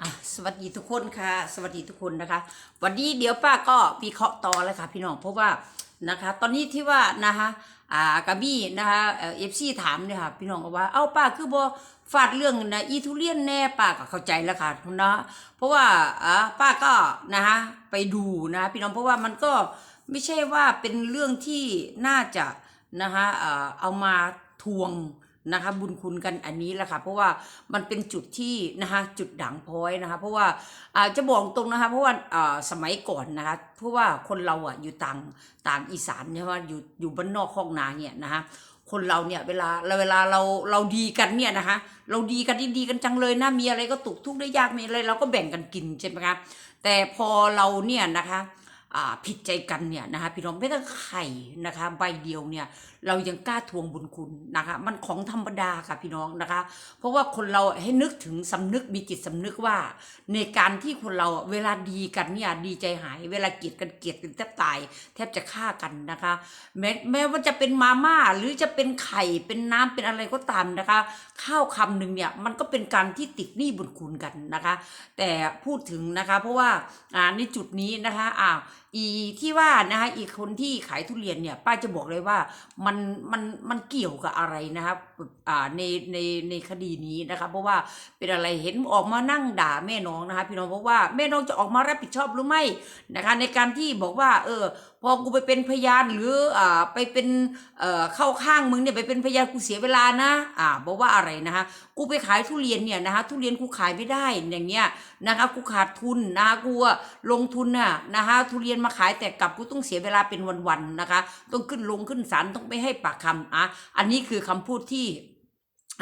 อะสวัสดีทุกคนค่ะ สวัสดีทุกคนนะคะ วันนี้เดี๋ยวป้าก็วิเคราะห์ต่อเลยค่ะ พี่น้องเพราะว่านะคะ ตอนนี้ที่ว่านะคะอ่ากบี้นะคะเอฟซีถามเนี่ยค่ะพี่น้องก็ว่าเอ้าป้าคือบ่ฟาดเรื่องนะอีทุเรียนแน่ป้าก็เข้าใจแล้วค่ะนะเพราะว่าอ่าป้าก็นะคะไปดูนะพี่น้องเพราะว่ามันก็ไม่ใช่ว่าเป็นเรื่องที่น่าจะนะคะเออเอามาทวง นะคะบุญคุณกันอันนี้แหละค่ะเพราะว่ามันเป็นจุดที่นะคะจุดด่างพ้อยนะคะเพราะว่าอาจะบอกตรงนะคะเพราะว่าอ่าสมัยก่อนนะคะเพราะว่าคนเราอะอยู่ต่างต่างอีสานเนี่ยว่าอยู่อยู่บ้านนอกห้องนาเนี่ยนะคะคนเราเนี่ยเวลาเราเวลาเราเราดีกันเนี่ยนะคะเราดีกันดีๆกันจังเลยนะมีอะไรก็ตกทุกข์ได้ยากมีอะไรเราก็แบ่งกันกินใช่ไหมคะแต่พอเราเนี่ยนะคะ ผิดใจกันเนี่ยนะคะพี่น้องไม่ต้องไข่นะคะใบเดียวเนี่ยเรายังกล้าทวงบุญคุณนะคะมันของธรรมดาค่ะพี่น้องนะคะ เพราะว่าคนเราให้นึกถึงสำนึกมีจิตสำนึกว่า ในการที่คนเราเวลาดีกันเนี่ยดีใจหาย เวลาเกลียดกันเกลียดกันแทบตาย แทบจะฆ่ากันนะคะ แม้แม้ว่าจะเป็นมาม่าหรือจะเป็นไข่เป็นน้ำเป็นอะไรก็ตามนะคะ ข้าวคำหนึ่งเนี่ยมันก็เป็นการที่ติดหนี้บุญคุณกันนะคะ แต่พูดถึงนะคะ เพราะว่าอ่าในจุดนี้นะคะอ่า อีที่ว่านะคะอีกคนที่ขายทุเรียนเนี่ย ป้าจะบอกเลยว่ามันมันมันเกี่ยวกับอะไรนะครับอ่าในในในคดีนี้นะคะเพราะว่าเป็นอะไรเห็นออกมานั่งด่าแม่น้องนะคะพี่น้องเพราะว่าแม่น้องจะออกมารับผิดชอบหรือไม่นะคะ ในการที่บอกว่า เออ พอกูไปเป็นพยานหรืออ่าไปเป็นเอ่อเข้าข้างมึงเนี่ยไปเป็นพยานกูเสียเวลานะอ่าบอกว่าอะไรนะคะกูไปขายทุเรียนเนี่ยนะคะทุเรียนกูขายไม่ได้อย่างเงี้ยนะคะกูขาดทุนนะคะกูลงทุนน่ะนะคะทุเรียนมาขายแต่กลับกูต้องเสียเวลาเป็นวันๆนะคะ ต้องขึ้นลงขึ้นศาลต้องไปให้ปากคำอะอันนี้คือคำพูดที่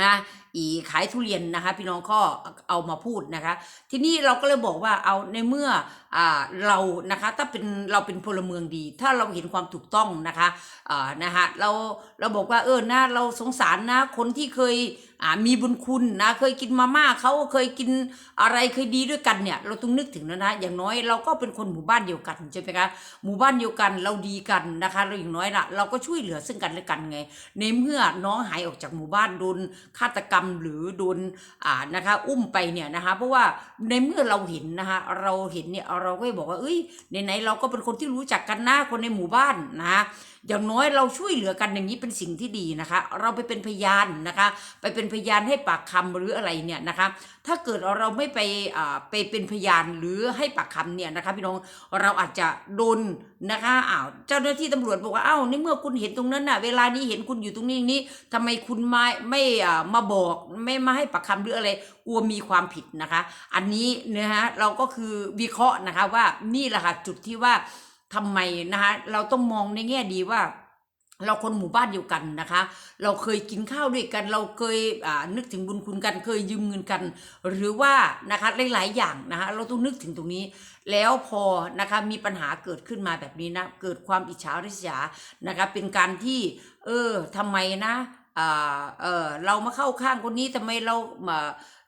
นะอีขายทุเรียนนะคะ พี่น้องก็เอามาพูดนะคะ ทีนี้เราก็เลยบอกว่าเอาในเมื่ออ่าเรานะคะถ้าเป็นเราเป็นพลเมืองดี ถ้าเราเห็นความถูกต้องนะคะอ่านะคะเราเราบอกว่าเออนะเราสงสารนะคนที่เคยอ่ามีบุญคุณนะเคยกินมาม่าเขาเคยกินอะไรเคยดีด้วยกันเนี่ย เราต้องนึกถึงนะนะอย่างน้อยเราก็เป็นคนหมู่บ้านเดียวกันใช่ไหมคะหมู่บ้านเดียวกันเราดีกันนะคะ เราอย่างน้อยละเราก็ช่วยเหลือซึ่งกันและกันไง ในเมื่อน้องหายออกจากหมู่บ้านโดนฆาตกรรมหรือโดนอ่านะคะอุ้มไปเนี่ยนะคะเพราะว่าในเมื่อเราเห็นนะคะเราเห็นเนี่ยเราก็บอกว่าเอ้ยไหนๆเราก็เป็นคนที่รู้จักกันนะคนในหมู่บ้านนะคะอย่างน้อยเราช่วยเหลือกันอย่างนี้เป็นสิ่งที่ดีนะคะ เราไปเป็นพยานนะคะ ไปเป็นพยานให้ปากคำหรืออะไรเนี่ยนะคะ ถ้าเกิดเราไม่ไปอ่าไปเป็นพยานหรือให้ปากคำเนี่ยนะคะพี่น้องเราอาจจะโดนนะคะอ้าวเจ้าหน้าที่ตำรวจบอกว่าอ้าวในเมื่อคุณเห็นตรงนั้นน่ะเวลานี้เห็นคุณอยู่ตรงนี้นี้ทำไมคุณไม่ไม่อ่ามาบอกไม่มาให้ปากคำหรืออะไรกลัวมีความผิดนะคะ อันนี้นะฮะเราก็คือวิเคราะห์นะคะว่านี่แหละค่ะจุดที่ว่า ทำไมนะคะเราต้องมองในแง่ดีว่า เราคนหมู่บ้านเดียวกันนะคะ เราเคยกินข้าวด้วยกัน เราเคยนึกถึงบุญคุณกัน เคยยืมเงินกัน หรือว่านะคะหลาย ๆ อย่างนะคะเราต้องนึกถึงตรงนี้ แล้วพอนะคะมีปัญหาเกิดขึ้นมาแบบนี้นะเกิดความอิจฉาริษยานะคะเป็นการที่เออทำไมนะอ่าเออเรามาเข้าข้างคนนี้ทำไมเรามา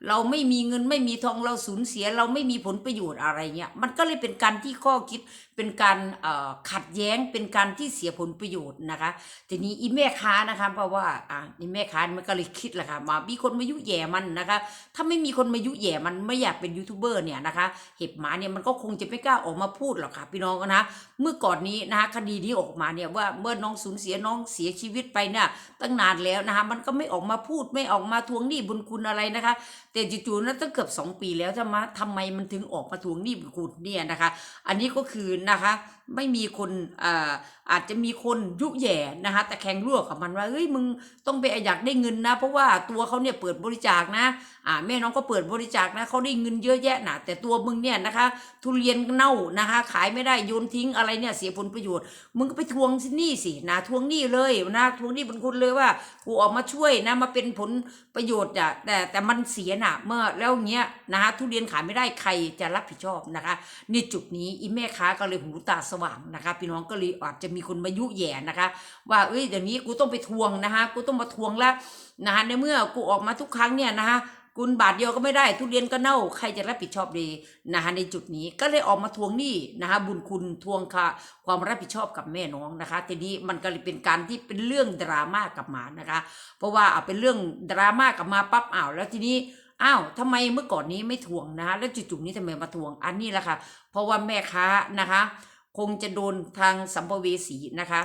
เราไม่มีเงินไม่มีทองเราสูญเสียเราไม่มีผลประโยชน์อะไรเงี้ยมันก็เลยเป็นการที่ข้อคิดเป็นการเอ่อขัดแย้งเป็นการที่เสียผลประโยชน์นะคะทีนี้อีแม่ค้านะคะเพราะว่าอ่าอีแม่ค้ามันก็เลยคิดแหละค่ะมามีคนมายุแย่มันนะคะ ถ้าไม่มีคนมายุแย่มันไม่อยากเป็นยูทูบเบอร์เนี่ยนะคะ เห็บหมาเนี่ยมันก็คงจะไม่กล้าออกมาพูดหรอกค่ะพี่น้องนะเมื่อก่อนนี้นะคะคดีนี้ออกมาเนี่ยว่าเมื่อน้องสูญเสียน้องเสียชีวิตไปเนี่ยตั้งนานแล้วนะคะมันก็ไม่ออกมาพูดไม่ออกมาทวงหนี้บุญคุณอะไรนะคะแต่จู่ๆนะตั้งเกือบสองปีแล้วจะมาทำไมมันถึงออกมาทวงหนี้บุญคุณเนี่ยนะคะ อันนี้ก็คือนะคะไม่มีคนอ่าอาจจะมีคนยุแย่นะคะแต่แข่งรั่วกับมันว่าเฮ้ยมึงต้องไปอยากได้เงินนะ เพราะว่าตัวเขาเนี่ยเปิดบริจาคนะอ่าแม่น้องก็เปิดบริจาคนะเขาได้เงินเยอะแยะนะแต่ตัวมึงเนี่ยนะคะทุเรียนเน่านะคะ ขายไม่ได้โยนทิ้งอะไรเนี่ยเสียผลประโยชน์ มึงก็ไปทวงหนี้สินะทวงหนี้เลยนะทวงหนี้บุญคุณเลยว่ากูออกมาช่วยนะมาเป็นผลประโยชน์อะแต่แต่มันเสียน่ะ เมื่อแล้วเงี้ยนะคะทุเรียนขายไม่ได้ใครจะรับผิดชอบนะคะในจุดนี้อีแม่ค้าก็เลยหูตาสว่างนะคะพี่น้องก็เลยอาจจะมีคนมายุแย่นะคะ ว่าเอ้ยเดี๋ยวนี้กูต้องไปทวงนะคะกูต้องมาทวงแล้วนะคะในเมื่อกูออกมาทุกครั้งเนี่ยนะคะกุลบาทเดียวก็ไม่ได้ ทุเรียนก็เน่าใครจะรับผิดชอบดีนะคะในจุดนี้ก็เลยออกมาทวงหนี้นะคะบุญคุณทวงค่ะ ความรับผิดชอบกับแม่น้องนะคะ ทีนี้มันก็เลยเป็นการที่เป็นเรื่องดราม่ากลับมานะคะ เพราะว่าเอาเป็นเรื่องดราม่ากลับมาปั๊บอ้าวแล้วทีนี้ อ้าวทำไมเมื่อก่อนนี้ไม่ทวงนะคะแล้วจู่ๆนี้ทำไมมาทวง อันนี้แหละค่ะ เพราะว่าแม่ค้านะคะ คงจะโดนทางสัมภเวสีนะคะ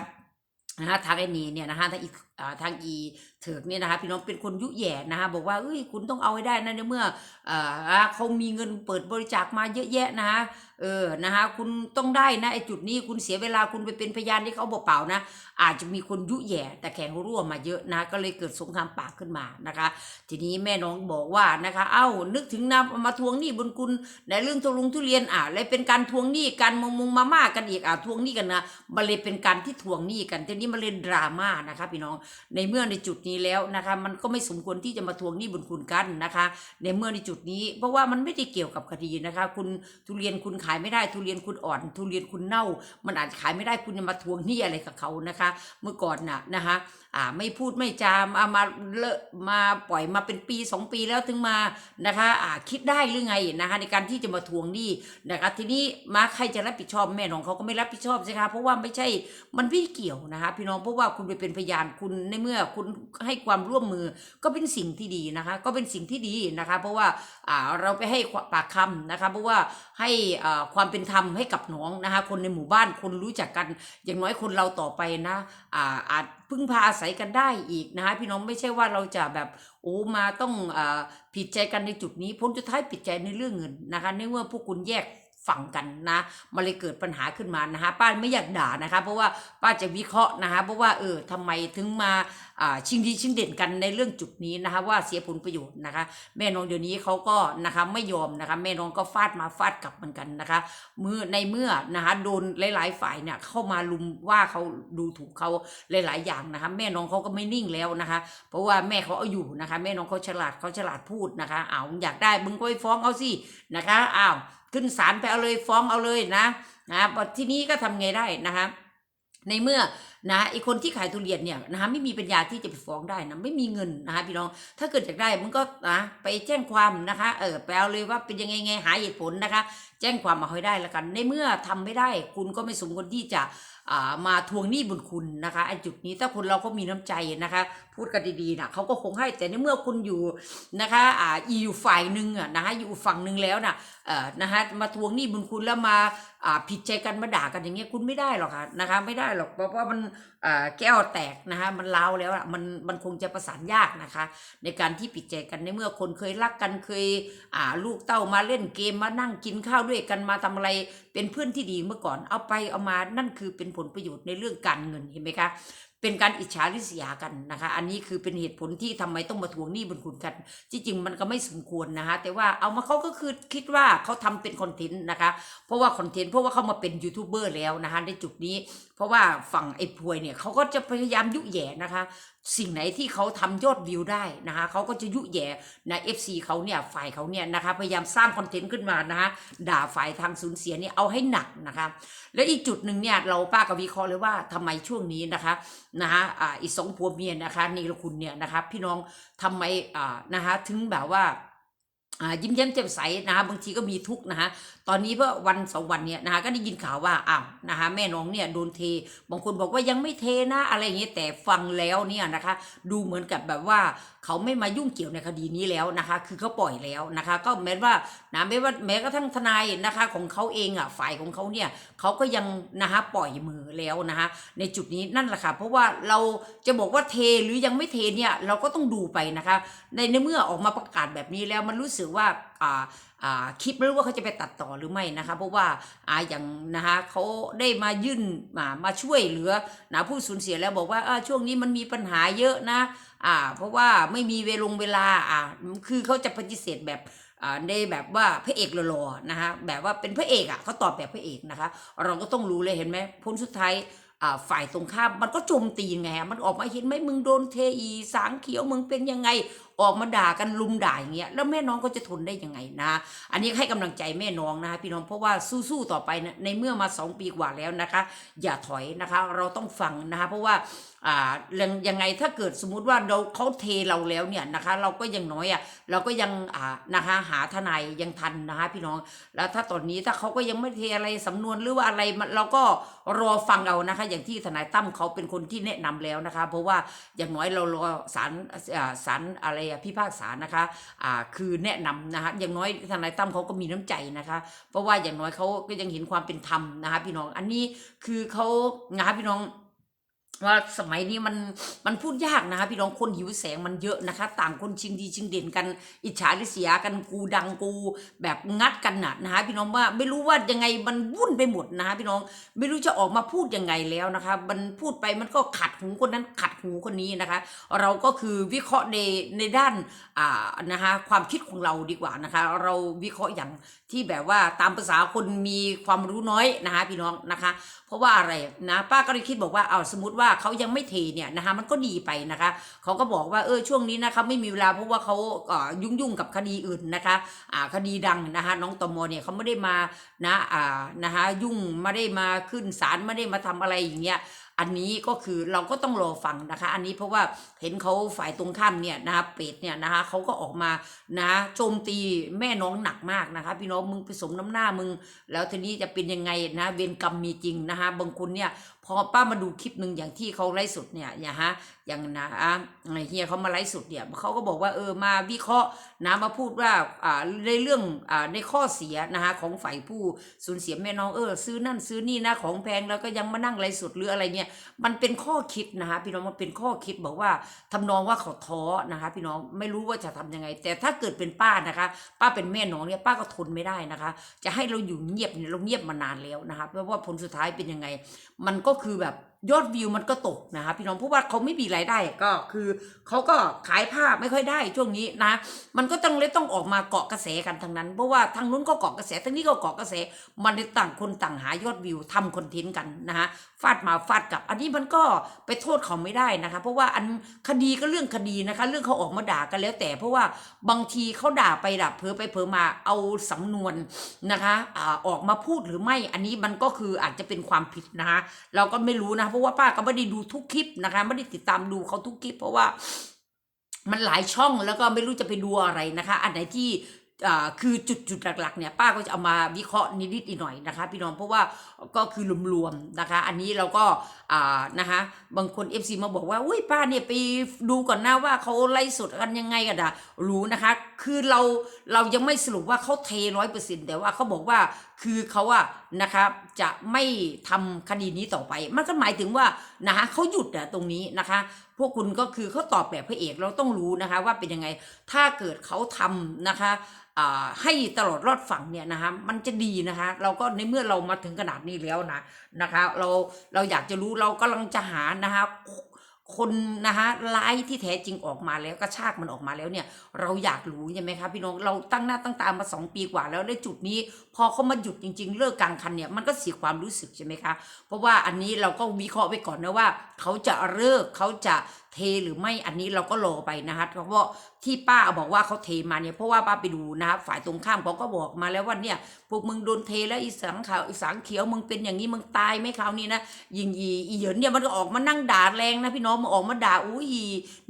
นะฮะทางไอ้นีเนี่ยนะคะทางอีก ทางอีเถิกเนี่ยนะคะพี่น้องเป็นคนยุแย่นะคะบอกว่าเอ้ยคุณต้องเอาให้ได้นะในเมื่อเอ่อเขามีเงินเปิดบริจาคมาเยอะแยะนะคะเออนะคะคุณต้องได้นะไอจุดนี้คุณเสียเวลาคุณไปเป็นพยานที่เขาบอกเปล่านะ อาจจะมีคนยุแย่แต่แข่งรั่วมาเยอะนะก็เลยเกิดสงครามปากขึ้นมานะคะ ทีนี้แม่น้องบอกว่านะคะ เอ้านึกถึงนะมาทวงหนี้บุญคุณในเรื่องทุลุงทุเรียนอะเลยเป็นการทวงหนี้กันมงมงมาม่ากันอีกอะทวงหนี้กันนะมันเลยเป็นการที่ทวงหนี้กันทีนี้มันเลยดราม่านะคะพี่น้องในเมื่อในจุดนี้แล้วนะคะ มันก็ไม่สมควรที่จะมาทวงหนี้บุญคุณกันนะคะ ในเมื่อในจุดนี้ เพราะว่ามันไม่ได้เกี่ยวกับคดีนะคะ คุณทุเรียนคุณขายไม่ได้ทุเรียนคุณอ่อน ทุเรียนคุณเน่า มันอาจขายไม่ได้คุณจะมาทวงหนี้อะไรกับเขานะคะ เมื่อก่อนน่ะนะคะ อ่าไม่พูดไม่จามเอามาเลอะมาปล่อยมาเป็นปีสองปีแล้วถึงมานะคะอ่าคิดได้หรือไงนะคะในการที่จะมาทวงหนี้นะคะทีนี้มาใครจะรับผิดชอบแม่น้องเขาก็ไม่รับผิดชอบใช่ไหมคะเพราะว่าไม่ใช่มันไม่เกี่ยวนะคะพี่น้องเพราะว่าคุณไปเป็นพยานคุณในเมื่อคุณให้ความร่วมมือก็เป็นสิ่งที่ดีนะคะ ก็เป็นสิ่งที่ดีนะคะ เพราะว่าอ่าเราไปให้ปากคำนะคะเพราะว่าให้อ่าความเป็นธรรมให้กับน้องนะคะคนในหมู่บ้านคนรู้จักกัน อย่างน้อยคนเราต่อไปนะอ่าอาจพึ่งพาอาศัยกันได้อีกนะคะพี่น้องไม่ใช่ว่าเราจะแบบโอ้มาต้องอาผิดใจกันในจุดนี้พ้นสุดท้ายผิดใจในเรื่องเงินนะคะในเมื่อพวกคุณแยก ฝั่งกันนะมันเลยเกิดปัญหาขึ้นมานะคะป้าไม่อยากด่านะคะ เพราะว่าป้าจะวิเคราะห์นะคะเพราะว่าเออทำไมถึงมาชิงดีชิงเด่นกันในเรื่องจุดนี้นะคะ ว่าเสียผลประโยชน์นะคะ แม่น้องเดี๋ยวนี้เขาก็นะคะไม่ยอมนะคะ แม่น้องก็ฟาดมาฟาดกลับเหมือนกันนะคะเมื่อในเมื่อนะคะโดนหลาย ๆ ฝ่ายเนี่ยเข้ามาลุมว่าเขาดูถูกเขาหลาย ๆ อย่างนะคะ แม่น้องเขาก็ไม่นิ่งแล้วนะคะ เพราะว่าแม่เขาเอาอยู่นะคะ แม่น้องเขาฉลาดเขาฉลาดพูดนะคะอ้าวอยากได้มึงก็ไปฟ้องเอาสินะคะอ้าว ขึ้นศาลไปเอาเลยฟ้องเอาเลยนะนะทีนี้ก็ทำไงได้นะคะในเมื่อนะไอคนที่ขายทุเรียนเนี่ยนะคะไม่มีปัญญาที่จะไปฟ้องได้นะไม่มีเงินนะคะพี่น้องถ้าเกิดอยากได้มึงก็นะไปแจ้งความนะคะเออไปเอาเลยว่าเป็นยังไงไงหาเหตุผลนะคะ แจ้งความมาให้ได้แล้วกัน ในเมื่อทำไม่ได้ คุณก็ไม่สมควรที่จะ มาทวงหนี้บุญคุณนะคะไอ้จุดนี้ถ้าคนเราก็มีน้ำใจนะคะ พูดกันดีๆนะเขาก็คงให้แต่ในเมื่อคุณอยู่นะคะอ่าอยู่ฝ่ายหนึ่งอะนะคะอยู่ฝั่งหนึ่งแล้วนะเอ่อนะคะมาทวงหนี้บุญคุณแล้วมาอ่าผิดใจกันมาด่ากันอย่างเงี้ยคุณไม่ได้หรอกค่ะนะคะไม่ได้หรอกเพราะว่ามันอ่าแก้วแตกนะคะมันร้าวแล้วอะมันมันคงจะประสานยากนะคะ ในการที่ผิดใจกันในเมื่อคนเคยรักกันเคยอ่าลูกเต้ามาเล่นเกมมานั่งกินข้าวด้วยกันมาทำอะไรเป็นเพื่อนที่ดีเมื่อก่อนเอาไปเอามานั่นคือเป็นผลประโยชน์ในเรื่องการเงินเห็นไหมคะ เป็นการอิจฉาริษยากันนะคะ อันนี้คือเป็นเหตุผลที่ทำไมต้องมาทวงหนี้บุญคุณกัน ที่จริงมันก็ไม่สมควรนะคะ แต่ว่าเอามาเขาก็คือคิดว่าเขาทำเป็นคอนเทนต์นะคะ เพราะว่าคอนเทนต์เพราะว่าเขามาเป็นยูทูบเบอร์แล้วนะคะในจุดนี้ เพราะว่าฝั่งไอ้พวยเนี่ยเขาก็จะพยายามยุแย่นะคะ สิ่งไหนที่เขาทำยอดวิวได้นะคะเขาก็จะยุแย่นะเอฟซีเขาเนี่ยฝ่ายเขาเนี่ยนะคะพยายามสร้างคอนเทนต์ขึ้นมานะคะด่าฝ่ายทางสูญเสียเนี่ยเอาให้หนักนะคะ แล้วอีกจุดหนึ่งเนี่ยเราป้ากับวิเคราะห์เลยว่าทำไมช่วงนี้นะคะนะคะอ่าอีสองผัวเมียนะคะนีรคุณเนี่ยนะคะพี่น้องทำไมอ่านะคะถึงแบบว่าอ่ายิ้มแย้มแจ่มใสนะคะบางทีก็มีทุกข์นะคะ ตอนนี้เพื่อวันสองวันเนี่ยนะคะก็ได้ยินข่าวว่าอ้าวนะคะแม่น้องเนี่ยโดนเทบางคนบอกว่ายังไม่เทนะอะไรอย่างเงี้ยแต่ฟังแล้วเนี่ยนะคะ ดูเหมือนกับแบบว่าเขาไม่มายุ่งเกี่ยวในคดีนี้แล้วนะคะ คือเขาปล่อยแล้วนะคะ ก็แม้ว่านะไม่ว่าแม้กระทั่งทนายนะคะของเขาเองอะฝ่ายของเขาเนี่ยเขาก็ยังนะคะปล่อยมือแล้วนะคะในจุดนี้นั่นแหละค่ะเพราะว่าเราจะบอกว่าเทหรือยังไม่เทเนี่ยเราก็ต้องดูไปนะคะ ในในเมื่อออกมาประกาศแบบนี้แล้วมันรู้สึกว่า คลิปไม่รู้ว่าเขาจะไปตัดต่อหรือไม่นะคะเพราะว่าอาอย่างนะคะเขาได้มายื่นมามาช่วยเหลือนะผู้สูญเสียแล้วบอกว่าช่วงนี้มันมีปัญหาเยอะนะอ่าเพราะว่าไม่มีเวลงเวลาอ่าคือเขาจะปฏิเสธแบบอ่าในแบบว่าพระเอกหล่อๆนะคะแบบว่าเป็นพระเอกอะเขาตอบแบบพระเอกนะคะ เราก็ต้องรู้เลยเห็นไหมผลสุดท้ายอ่าฝ่ายตรงข้ามมันก็โจมตีไง มันออกมาเห็นไหมมึงโดนเทอีสางเขียวมึงเป็นยังไงออกมาด่ากันลุมด่าอย่างเงี้ยแล้วแม่น้องก็จะทนได้ยังไงนะ อันนี้ให้กำลังใจแม่น้องนะคะพี่น้องเพราะว่าสู้ๆต่อไปนะในเมื่อมาสองปีกว่าแล้วนะคะ อย่าถอยนะคะ เราต้องฟังนะคะเพราะว่าอ่ายังยังไงถ้าเกิดสมมุติว่าเราเขาเทเราแล้วเนี่ยนะคะ เราก็ยังน้อยอะเราก็ยังอ่านะคะหาทนายยังทันนะคะพี่น้องแล้วถ้าตอนนี้ถ้าเขาก็ยังไม่เทอะไรสำนวนหรือว่าอะไรมันเราก็รอฟังเอานะคะ อย่างที่ทนายตั้มเขาเป็นคนที่แนะนำแล้วนะคะ เพราะว่าอย่างน้อยเรารอสารอ่าสารอะไรพิพากษานะคะอ่าคือแนะนำนะคะอย่างน้อยทนายตั้มเขาก็มีน้ำใจนะคะ เพราะว่าอย่างน้อยเขาก็ยังเห็นความเป็นธรรมนะคะพี่น้องอันนี้คือเขานะคะพี่น้อง ว่าสมัยนี้มันมันพูดยากนะคะพี่น้องคนหิวแสงมันเยอะนะคะ ต่างคนชิงดีชิงเด่นกัน อิจฉาริษยากันกูดังกูแบบงัดกันน่ะนะคะพี่น้องว่าไม่รู้ว่ายังไงมันวุ่นไปหมดนะคะพี่น้องไม่รู้จะออกมาพูดยังไงแล้วนะคะ มันพูดไปมันก็ขัดหูคนนั้นขัดหูคนนี้นะคะ เราก็คือวิเคราะห์ในในด้านอ่านะคะความคิดของเราดีกว่านะคะ เราวิเคราะห์อย่าง ที่แบบว่าตามภาษาคนมีความรู้น้อยนะคะพี่น้องนะคะ เพราะว่าอะไรนะป้าก็เลยคิดบอกว่าเอาสมมติว่าเขายังไม่เทเนี่ยนะคะมันก็ดีไปนะคะเขาก็บอกว่าเออช่วงนี้นะคะไม่มีเวลาเพราะว่าเขายุ่งยุ่งๆกับคดีอื่นนะคะอ่าคดีดังนะคะน้องตมเนี่ยเขาไม่ได้มานะอ่านะคะยุ่งไม่ได้มาขึ้นศาลไม่ได้มาทำอะไรอย่างเงี้ย อันนี้ก็คือเราก็ต้องรอฟังนะคะ อันนี้เพราะว่าเห็นเขาฝ่ายตรงข้ามเนี่ยนะคะเป็ดเนี่ยนะคะเขาก็ออกมานะโจมตีแม่น้องหนักมากนะคะ พี่น้องมึงไปสมน้ำหน้ามึง แล้วทีนี้จะเป็นยังไงนะเวรกรรมมีจริงนะคะบางคนเนี่ย พอป้ามาดูคลิปหนึ่งอย่างที่เขาไลฟ์สดเนี่ยอย่าฮะอย่างนะอะเฮียเขามาไลฟ์สดเนี่ยเขาก็บอกว่าเออมาวิเคราะห์นะมาพูดว่าอ่าในเรื่องอ่าในข้อเสียนะคะของฝ่ายผู้สูญเสียแม่น้องเออซื้อนั่นซื้อนี่นะของแพงแล้วก็ยังมานั่งไลฟ์สดหรืออะไรเนี่ยมันเป็นข้อคิดนะคะพี่น้องมันเป็นข้อคิดบอกว่าทำนองว่าเขาท้อนะคะพี่น้องไม่รู้ว่าจะทำยังไง แต่ถ้าเกิดเป็นป้านะคะ ป้าเป็นแม่น้องเนี่ยป้าก็ทนไม่ได้นะคะ จะให้เราอยู่เงียบเนี่ยเราเงียบมานานแล้วนะคะเพราะว่าผลสุดท้ายเป็นยังไง มันก็คือแบบ ยอดวิวมันก็ตกนะคะพี่น้องเพราะว่าเขาไม่มีรายได้ก็คือเขาก็ขายผ้าไม่ค่อยได้ช่วงนี้นะ มันก็ต้องเลยต้องออกมาเกาะกระแสกันทั้งนั้น เพราะว่าทางนู้นก็เกาะกระแสทางนี้ก็เกาะกระแส มันเลยต่างคนต่างหายอดวิวทำคอนเทนต์กันนะคะฟาดมาฟาดกลับ อันนี้มันก็ไปโทษเขาไม่ได้นะคะ เพราะว่าอันคดีก็เรื่องคดีนะคะ เรื่องเขาออกมาด่ากันแล้วแต่ เพราะว่าบางทีเขาด่าไปด่าเพ้อไปเพ้อมาเอาสำนวนนะคะอออกมาพูดหรือไม่อันนี้มันก็คืออาจจะเป็นความผิดนะคะ เราก็ไม่รู้นะเพราะว่าป้าก็ไม่ได้ดูทุกคลิปนะคะไม่ได้ติดตามดูเขาทุกคลิป เพราะว่ามันหลายช่องแล้วก็ไม่รู้จะไปดูอะไรนะคะ อันไหนที่ คือจุดจุดหลักๆเนี่ยป้าก็จะเอามาวิเคราะห์นิดๆอีหน่อยนะคะ พี่น้องเพราะว่าก็คือรวมๆนะคะ อันนี้เราก็อ่านะคะบางคน FC มาบอกว่าอุ้ยป้าเนี่ยไปดูก่อนนะว่าเขาไล่สดกันยังไงกันอะรู้นะคะ คือเราเรายังไม่สรุปว่าเขาเทร้อยเปอร์เซ็นต์แต่ว่าเขาบอกว่าคือเขาอะนะคะจะไม่ทำคดีนี้ต่อไป มันก็หมายถึงว่านะคะเขาหยุดอะตรงนี้นะคะ พวกคุณก็คือเขาตอบแบบพระเอกเราต้องรู้นะคะ ว่าเป็นยังไงถ้าเกิดเขาทำนะคะอ่าให้ตลอดรอดฝั่งเนี่ยนะคะมันจะดีนะคะ เราก็ในเมื่อเรามาถึงขนาดนี้แล้วนะนะคะ เราเราอยากจะรู้เรากำลังจะหานะคะ คนนะคะร้ายที่แท้จริงออกมาแล้วกระชากมันออกมาแล้วเนี่ย เราอยากรู้ใช่ไหมคะพี่น้องเราตั้งหน้าตั้งตามาสองปีกว่าแล้วได้จุดนี้ พอเขามาหยุดจริง ๆ เลิกกลางคันเนี่ยมันก็เสียความรู้สึกใช่ไหมคะ เพราะว่าอันนี้เราก็วิเคราะห์ไปก่อนนะว่า เขาจะเลิกเขาจะ เทหรือไม่อันนี้เราก็รอไปนะคะเพราะว่าที่ป้าบอกว่าเขาเทมาเนี่ยเพราะว่าป้าไปดูนะคะฝ่ายตรงข้ามเขาก็บอกมาแล้วว่าเนี่ยพวกมึงโดนเทแล้วอีสังขาวอีสังเขียวมึงเป็นอย่างนี้มึงตายไหมคราวนี้นะยิงอีอีเหยินเนี่ยมันก็ออกมานั่งด่าแรงนะพี่น้องมันออกมาด่าอุ้ย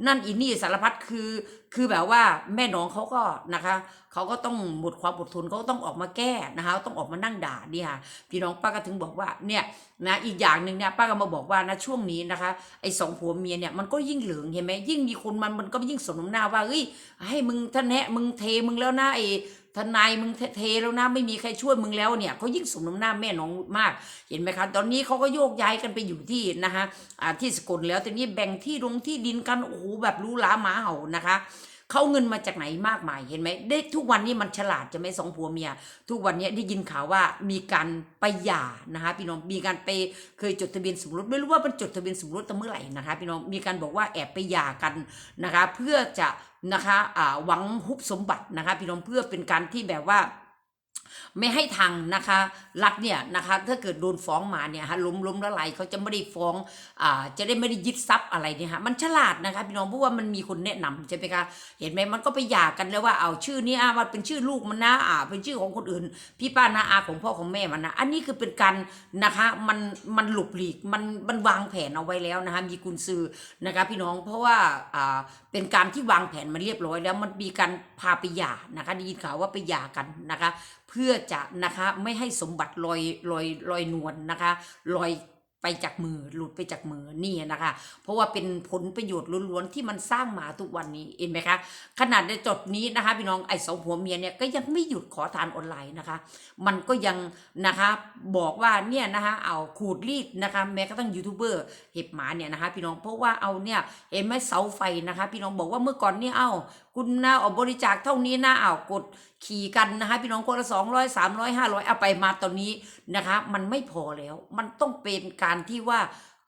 นั่นอีนี่สารพัดคือคือแบบว่าแม่น้องเขาก็นะคะเขาก็ต้องหมดความอดทนเขาก็ต้องออกมาแก้นะคะ ต้องออกมานั่งด่าเนี่ยพี่น้องป้าก็ถึงบอกว่าเนี่ยนะอีกอย่างหนึ่งเนี่ยป้าก็มาบอกว่านะช่วงนี้นะคะไอ้สองผัวเมียเนี่ยมันก็ยิ่งเหลืองเห็นไหมยิ่งมีคนมันมันก็ยิ่งสนมหน้าว่าเฮ้ยให้มึงท่านแนะมึงเทมึงแล้วนะไอ้ ทนายมึงเทแล้วนะไม่มีใครช่วยมึงแล้วเนี่ยเขายิ่งสมน้ำหน้าแม่น้องมาก เห็นไหมคะตอนนี้เขาก็โยกย้ายกันไปอยู่ที่นะคะที่สกลแล้วแต่นี้แบ่งที่ลงที่ดินกันโอ้โหแบบรู้ล้าหมาเห่านะคะ เขาเงินมาจากไหนมากมายเห็นไหมได้ทุกวันนี้มันฉลาดจะไหม่สองผัวเมีย ทุกวันนี้ได้ยินข่าวว่ามีการไปหย่านะคะพี่น้องมีการไปเคยจดทะเบียนสมรสไม่รู้ว่ามันจดทะเบียนสมรสตั้งเมื่อไหร่นะคะพี่น้องมีการบอกว่าแอบไปหย่ากันนะคะ เพื่อจะนะคะอ่าหวังฮุบสมบัตินะคะพี่น้องเพื่อเป็นการที่แบบว่า ไม่ให้ทางนะคะรัฐเนี่ยนะคะถ้าเกิดโดนฟ้องมาเนี่ยฮะล้มล้มละลายเขาจะไม่ได้ฟ้องอ่าจะได้ไม่ได้ยึดทรัพย์อะไรเนี่ยฮะมันฉลาดนะคะพี่น้องเพราะว่ามันมีคนแนะนำใช่ไหมคะเห็นไหมมันก็ไปหย่ากันแล้วว่าเอาชื่อนี้อ่ามันเป็นชื่อลูกมันนะอ่าเป็นชื่อของคนอื่น พี่ป้านาอาของพ่อของแม่มันนะอันนี้คือเป็นการนะคะมันมันหลบหลีกมันมันวางแผนเอาไว้แล้วนะคะมีกุญซือนะคะพี่น้องเพราะว่าอ่าเป็นการที่วางแผนมาเรียบร้อยแล้วมันมีการพาไปหย่านะคะได้ยินข่าวว่าไปหย่ากันนะคะ เพื่อจะนะคะไม่ให้สมบัติลอยลอยลอยนวลนะคะลอยไปจากมือหลุดไปจากมือนี่นะคะ เพราะว่าเป็นผลประโยชน์ล้วนๆที่มันสร้างมาทุกวันนี้เห็นไหมคะขนาดในจดนี้นะคะพี่น้องไอ้สองผัวเมียเนี่ยก็ยังไม่หยุดขอทานออนไลน์นะคะ มันก็ยังนะคะบอกว่าเนี่ยนะคะเอาขูดรีดนะคะแม้กระทั่งยูทูบเบอร์เห็บหมาเนี่ยนะคะ พี่น้องเพราะว่าเอาเนี่ยเห็นไหมเสาไฟนะคะ พี่น้องบอกว่าเมื่อก่อนเนี่ยเอา คุณนะเอาบริจาคเท่านี้นะเอากดขี่กันนะคะพี่น้องคนละสองร้อยสามร้อยห้าร้อยเอาไปมาตอนนี้นะคะ มันไม่พอแล้ว มันต้องเป็นการที่ว่า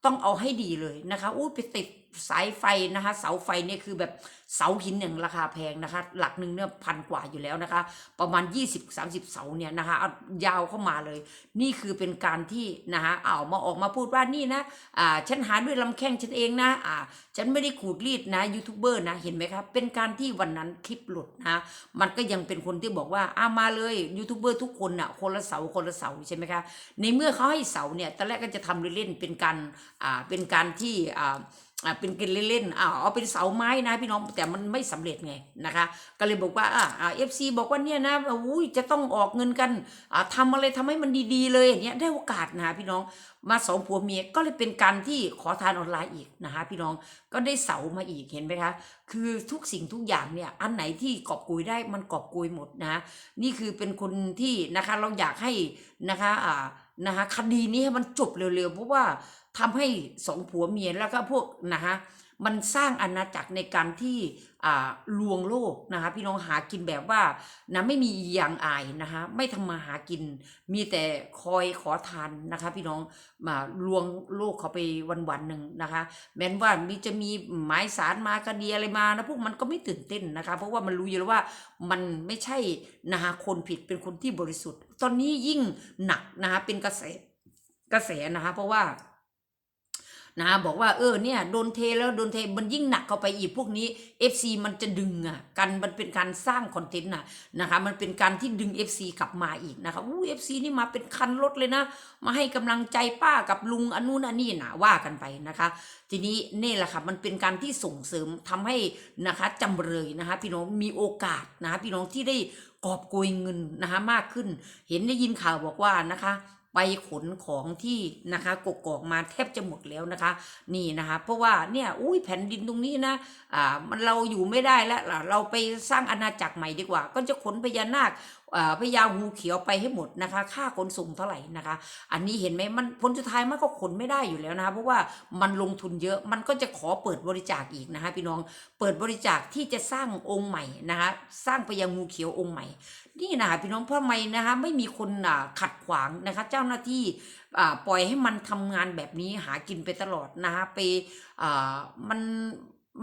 ต้องเอาให้ดีเลยนะคะอู้ไปติดสายไฟนะคะเสาไฟเนี่ยคือแบบเสาหินอย่างราคาแพงนะคะ หลักหนึ่งเนี่ยพันกว่าอยู่แล้วนะคะ ประมาณ 20-30 เสาเนี่ยนะคะเอายาวเข้ามาเลย นี่คือเป็นการที่นะคะเอามาออกมาพูดว่านี่นะอ่าฉันหาด้วยลำแข้งฉันเองนะอ่าฉันไม่ได้ขูดรีดนะยูทูบเบอร์นะเห็นไหมครับเป็นการที่วันนั้นคลิปหลุดนะมันก็ยังเป็นคนที่บอกว่าอามาเลยยูทูบเบอร์ทุกคนน่ะคนละเสาคนละเสาใช่ไหมคะในเมื่อเขาให้เสาเนี่ยตอนแรกก็จะทำเล่นๆเป็นการอ่าเป็นการที่อ่า อ่าเป็นกินเล่นๆอ่าเอาเป็นเสาไม้นะพี่น้องแต่มันไม่สำเร็จไงนะคะ ก็เลยบอกว่าอ่าเอฟซีบอกว่าเนี่ยนะอุ้ยจะต้องออกเงินกันอ่าทำอะไรทำให้มันดีๆเลยอย่างเงี้ยได้โอกาสนะพี่น้องมาสองผัวเมียก็เลยเป็นการที่ขอทานออนไลน์อีกนะคะพี่น้องก็ได้เสามาอีกเห็นไหมคะคือทุกสิ่งทุกอย่างเนี่ยอันไหนที่กอบกุยได้มันกอบกุยหมดนะ นี่คือเป็นคนที่นะคะเราอยากให้นะคะอ่า นะคะคดีนี้ให้มันจบเร็วๆเพราะว่าทำให้สองผัวเมียแล้วก็พวกนะคะมันสร้างอาณาจักรในการที่ลวงโลกนะคะพี่น้องหากินแบบว่านะไม่มีอย่างอายนะคะไม่ทำมาหากิน มีแต่คอยขอทานนะคะพี่น้องมาลวงโลกเขาไปวันวันๆหนึ่งนะคะแม้นว่ามีจะมีหมายสารมาคดีอะไรมานะพวกมันก็ไม่ตื่นเต้นนะคะเพราะว่ามันรู้อยู่แล้วว่ามันไม่ใช่นะคะคนผิดเป็นคนที่บริสุทธิ์ ตอนนี้ยิ่งหนักนะคะเป็นกระแสกระแสนะคะเพราะว่า นะบอกว่าเออเนี่ยโดนเทแล้วโดนเทมันยิ่งหนักเข้าไปอีกพวกนี้ FC มันจะดึงอะกันมันเป็นการสร้างคอนเทนต์น่ะนะคะมันเป็นการที่ดึง FC กลับมาอีกนะคะอู้ FC นี่มาเป็นคันรถเลยนะ มาให้กำลังใจป้ากับลุงอนนู้นอันนี้นะว่ากันไปนะคะ ทีนี้นี่แหละค่ะมันเป็นการที่ส่งเสริมทำให้นะคะจำเลยนะคะพี่น้องมีโอกาสนะคะพี่น้องที่ได้กอบโกยเงินนะคะมากขึ้น เห็นได้ยินข่าวบอกว่านะคะ ไปขนของที่นะคะกกอกมาแทบจะหมดแล้วนะคะ นี่นะคะ เพราะว่าเนี่ยอุ้ยแผ่นดินตรงนี้นะอ่ามันเราอยู่ไม่ได้แล้วเราไปสร้างอาณาจักรใหม่ดีกว่า ก็จะขนพญานาคพญาหูเขียวไปให้หมดนะคะ ค่าขนส่งเท่าไหร่นะคะ อันนี้เห็นไหมมันผลสุดท้ายมันก็ขนไม่ได้อยู่แล้วนะคะ เพราะว่ามันลงทุนเยอะมันก็จะขอเปิดบริจาคอีกนะคะ พี่น้องเปิดบริจาคที่จะสร้างองค์ใหม่นะคะ สร้างพญางูเขียวองค์ใหม่นี่นะคะพี่น้องเพราะไม่นะคะไม่มีคนอ่าขัดขวางนะคะ เจ้าหน้าที่อ่าปล่อยให้มันทำงานแบบนี้หากินไปตลอดนะคะไปอ่ามัน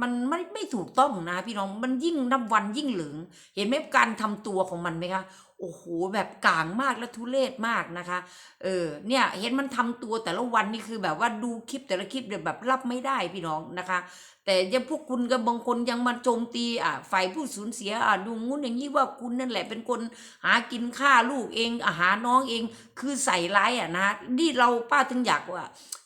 มันไม่ไม่ถูกต้องนะพี่น้องมันยิ่งนับวันยิ่งเหลืองเห็นไหมการทำตัวของมันไหมคะ โอ้โหแบบกลางมากและทุเรศมากนะคะ เออเนี่ยเห็นมันทำตัวแต่ละวันนี่คือแบบว่าดูคลิปแต่ละคลิปเนี่ยแบบรับไม่ได้พี่น้องนะคะ แต่ยังพวกคุณกับบางคนยังมาโจมตีอะฝ่ายผู้สูญเสียอะดูงุ้นอย่างนี้ว่าคุณนั่นแหละเป็นคนหากินฆ่าลูกเองอาหาน้องเองคือใส่ร้ายอะนะนี่เราป้าถึงอยากว่า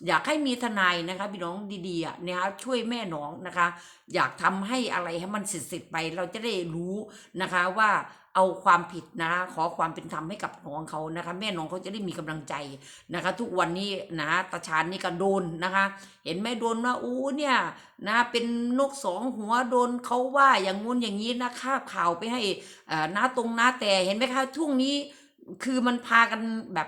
อยากให้มีทนายนะคะพี่น้องดีๆอะนะคะช่วยแม่น้องนะคะ อยากทำให้อะไรให้มันเสร็จๆไปเราจะได้รู้นะคะว่า เอาความผิดนะขอความเป็นธรรมให้กับน้องเขานะคะ แม่น้องเขาจะได้มีกำลังใจนะคะ ทุกวันนี้นะตาชานนี่ก็โดนนะคะ เห็นไหมโดนว่าอู้เนี่ยนะเป็นนกสองหัวโดนเขาว่าอย่างงู้นอย่างนี้นะคาข่าวไปให้อ่าน้าตรงน้าแต่เห็นไหมคะช่วงนี้คือมันพากันแบบ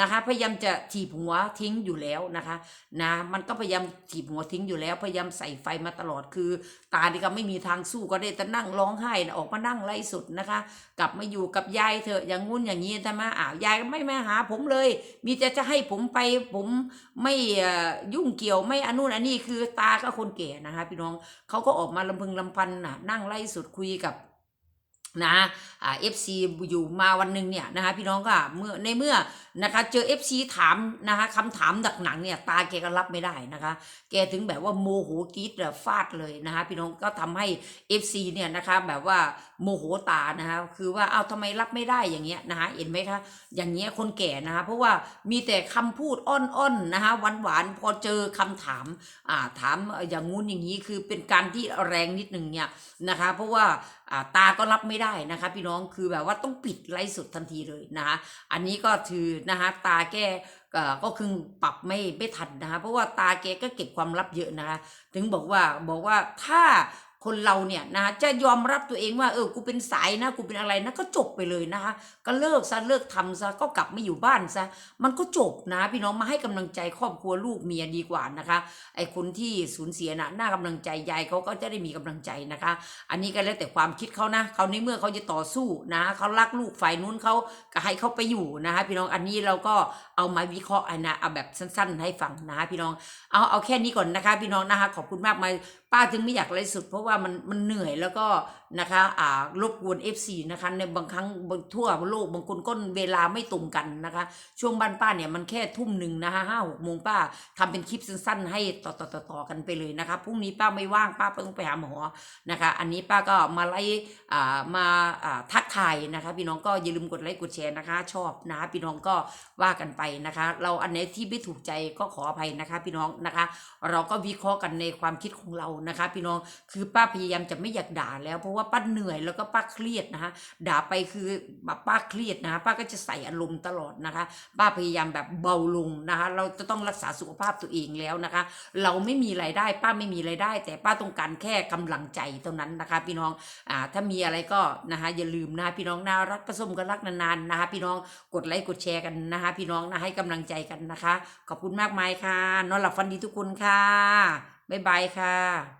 นะคะพยายามจะถีบหัวทิ้งอยู่แล้วนะคะนะมันก็พยายามถีบหัวทิ้งอยู่แล้ว พยายามใส่ไฟมาตลอดคือ ตานี่ก็ไม่มีทางสู้ก็ได้แต่นั่งร้องไห้นะออกมานั่งไล่สุดนะคะ กลับมาอยู่กับยายเถอะอย่างงู้นอย่างนี้ใช่ไหมอ้าวยายก็ไม่มาหาผมเลย มีแต่จะให้ผมไปผมไม่อ่อยุ่งเกี่ยวไม่อนนู้นอันนี้คือตาก็คนแก่นะคะพี่น้องเขาก็ออกมาลำพึงลำพันน่ะนั่งไล่สุดคุยกับ นะอ่าเอฟซีอยู่มาวันหนึ่งเนี่ยนะคะพี่น้องก็เมื่อในเมื่อนะคะเจอเอฟซีถามนะคะคำถามดักหนังเนี่ยตาแกก็รับไม่ได้นะคะแกถึงแบบว่าโมโหกรีดฟาดเลยนะคะพี่น้องก็ทำให้ FC เนี่ยนะคะแบบว่าโมโหตานะคะคือว่าเอาทำไมรับไม่ได้อย่างเงี้ยนะคะเห็นไหมคะอย่างเงี้ยคนแก่นะคะเพราะว่ามีแต่คำพูดอ้อนๆนะคะหวานๆพอเจอคำถามอ่าถามอย่างงู้นอย่างนี้คือเป็นการที่แรงนิดหนึ่งเนี่ยนะคะเพราะว่า ตาก็รับไม่ได้นะคะพี่น้องคือแบบว่าต้องปิดไลฟ์สดทันทีเลยนะคะอันนี้ก็ถือนะคะตาแกเอ่อก็คือปรับไม่ไม่ทันนะคะเพราะว่าตาแกก็เก็บความลับเยอะนะคะถึงบอกว่าบอกว่าถ้า คนเราเนี่ยนะคะจะยอมรับตัวเองว่าเออกูเป็นสายนะกูเป็นอะไรนะก็จบไปเลยนะคะก็เลิกซะเลิกทำซะก็กลับมาอยู่บ้านซะมันก็จบนะพี่น้องมาให้กำลังใจครอบครัวลูกเมียดีกว่านะคะไอ้คนที่สูญเสียนะหน้ากำลังใจยายเขาก็จะได้มีกำลังใจนะคะ อันนี้ก็แล้วแต่ความคิดเขานะเขาในเมื่อเขาจะต่อสู้นะเขารักลูกฝ่ายนู้นเขาก็ให้เขาไปอยู่นะคะพี่น้องอันนี้เราก็ เอามาวิเคราะห์อนะเอาแบบสั้น ๆ ให้ฟังนะพี่น้องเอาเอาแค่นี้ก่อนนะคะ พี่น้องนะคะขอบคุณมากมาป้าจึงไม่อยากไลฟ์สดเพราะว่ามันมันเหนื่อยแล้วก็นะคะอ่ารบกวน FC นะคะในบางครั้งบางทั่วโลกบางคนก็เวลาไม่ตรงกันนะคะ ช่วงบ้านป้าเนี่ยมันแค่ทุ่มหนึ่งนะคะห้าหกโมงป้าทำเป็นคลิปสั้น ๆ ให้ต่อต่อต่อต่อกันไปเลยนะคะพรุ่งนี้ป้าไม่ว่างป้าต้องไปหาหมอนะคะ อันนี้ป้าก็มาไล่อ่ามาอ่าทักทายนะคะ พี่น้องก็อย่าลืมกดไลค์กดแชร์นะคะ ชอบนะพี่น้องก็ว่ากันไปนะคะ เราอันไหนที่ไม่ถูกใจก็ขออภัยนะคะ พี่น้องนะคะ เราก็วิเคราะห์กันในความคิดของเรานะคะ พี่น้องคือป้าพยายามจะไม่อยากด่าแล้วเพราะว่าป้าเหนื่อยแล้วก็ป้าเครียดนะคะด่าไปคือแบบป้าเครียดนะคะป้าก็จะใส่อารมณ์ตลอดนะคะ ป้าพยายามแบบเบาลงนะคะ เราจะต้องรักษาสุขภาพตัวเองแล้วนะคะ เราไม่มีรายได้ ป้าไม่มีรายได้ แต่ป้าต้องการแค่กำลังใจเท่านั้นนะคะ พี่น้องอ่าถ้ามีอะไรก็นะคะอย่าลืมนะคะพี่น้องน่ารักผสมกันรักนานๆนะคะ พี่น้องกดไลค์กดแชร์กันนะคะ พี่น้องนะให้กำลังใจกันนะคะ ขอบคุณมากมายค่ะ นอนหลับฝันดีทุกคนค่ะ บ๊ายบายค่ะ